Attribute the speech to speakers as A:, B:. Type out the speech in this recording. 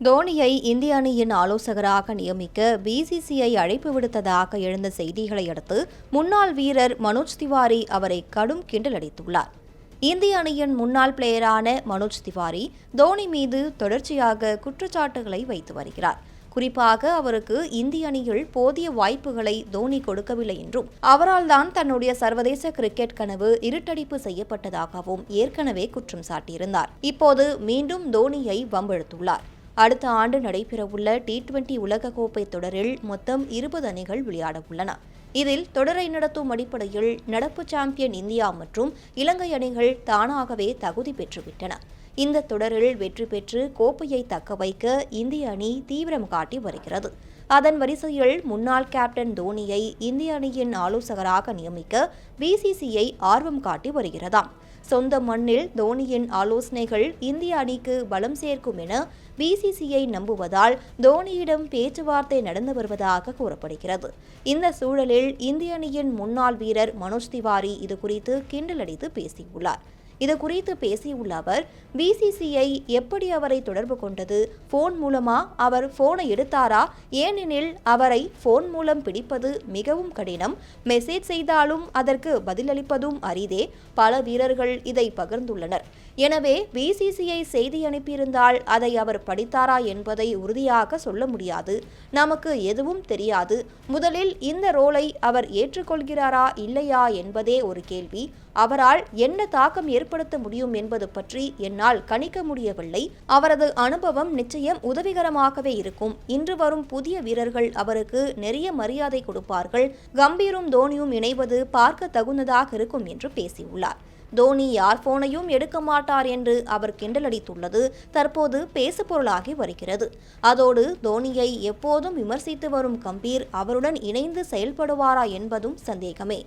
A: தோனியை இந்திய அணியின் ஆலோசகராக நியமிக்க பிசிசிஐ அழைப்பு விடுத்ததாக எழுந்த செய்திகளை அடுத்து முன்னாள் வீரர் மனோஜ் திவாரி அவரை கடும் கிண்டலடித்துள்ளார் இந்திய அணியின் முன்னாள் பிளேயரான மனோஜ் திவாரி தோனி மீது தொடர்ச்சியாக குற்றச்சாட்டுகளை வைத்து வருகிறார். குறிப்பாக அவருக்கு இந்திய அணியில் போதிய வாய்ப்புகளை தோனி கொடுக்கவில்லை என்றும் அவரால் தான் தன்னுடைய சர்வதேச கிரிக்கெட் கனவு இருட்டடிப்பு செய்யப்பட்டதாகவும் ஏற்கனவே குற்றம் சாட்டியிருந்தார். இப்போது மீண்டும் தோனியை வம்பெழுத்துள்ளார் அடுத்த ஆண்டு நடைபெறவுள்ள டி டுவெண்டி உலகக்கோப்பை தொடரில் மொத்தம் இருபது அணிகள் விளையாட உள்ளன இதில் தொடரை நடத்தும் அடிப்படையில் நடப்பு சாம்பியன் இந்தியா மற்றும் இலங்கை அணிகள் தானாகவே தகுதி பெற்றுவிட்டன. இந்த தொடரில் வெற்றி பெற்று கோப்பையை தக்க வைக்க இந்திய அணி தீவிரம் காட்டி வருகிறது. அதன் வரிசையில் முன்னாள் கேப்டன் தோனியை இந்திய அணியின் ஆலோசகராக நியமிக்க பிசிசிஐ ஆர்வம் காட்டி வருகிறதாம். சொந்த மண்ணில் தோனியின் ஆலோசனைகள் இந்திய அணிக்கு பலம் சேர்க்கும் என பிசிசிஐ நம்புவதால் தோனியிடம் பேச்சுவார்த்தை நடந்து வருவதாக கூறப்படுகிறது. இந்த சூழலில் இந்திய அணியின் முன்னாள் வீரர் மனோஜ் திவாரி இது குறித்து கிண்டலடித்து பேசியுள்ளார். இது குறித்து பேசியுள்ள அவர் பிசிசிஐ எப்படி அவரை தொடர்பு கொண்டது? போன் மூலமா அவர் போனை எடுத்தாரா? ஏனெனில் அவரை போன் மூலம் பிடிப்பது மிகவும் கடினம். மெசேஜ் செய்தாலும் அதற்கு பதிலளிப்பதும் அரிதே. பல வீரர்கள் இதை பகிர்ந்துள்ளனர். எனவே பிசிசிஐ செய்தி அனுப்பியிருந்தால் அதை அவர் படித்தாரா என்பதை உறுதியாக சொல்ல முடியாது. நமக்கு எதுவும் தெரியாது. முதலில் இந்த ரோலை அவர் ஏற்றுக்கொள்கிறாரா இல்லையா என்பதே ஒரு கேள்வி. அவரால் என்ன தாக்கம் ஏற்படுத்த முடியும் என்பது பற்றி என்னால் கணிக்க முடியவில்லை. அவரது அனுபவம் நிச்சயம் உதவிகரமாகவே இருக்கும். இன்று வரும் புதிய வீரர்கள் அவருக்கு நிறைய மரியாதை கொடுப்பார்கள். கம்பீரும் தோனியும் இணைவது பார்க்க தகுந்ததாக இருக்கும் என்று பேசியுள்ளார். தோனி யார் போனையும் எடுக்க மாட்டார் என்று அவர் கிண்டலடித்துள்ளது தற்போது பேசுபொருளாகி வருகிறது. அதோடு தோனியை எப்போதும் விமர்சித்து வரும் கம்பீர் அவருடன் இணைந்து செயல்படுவாரா என்பதும் சந்தேகமே.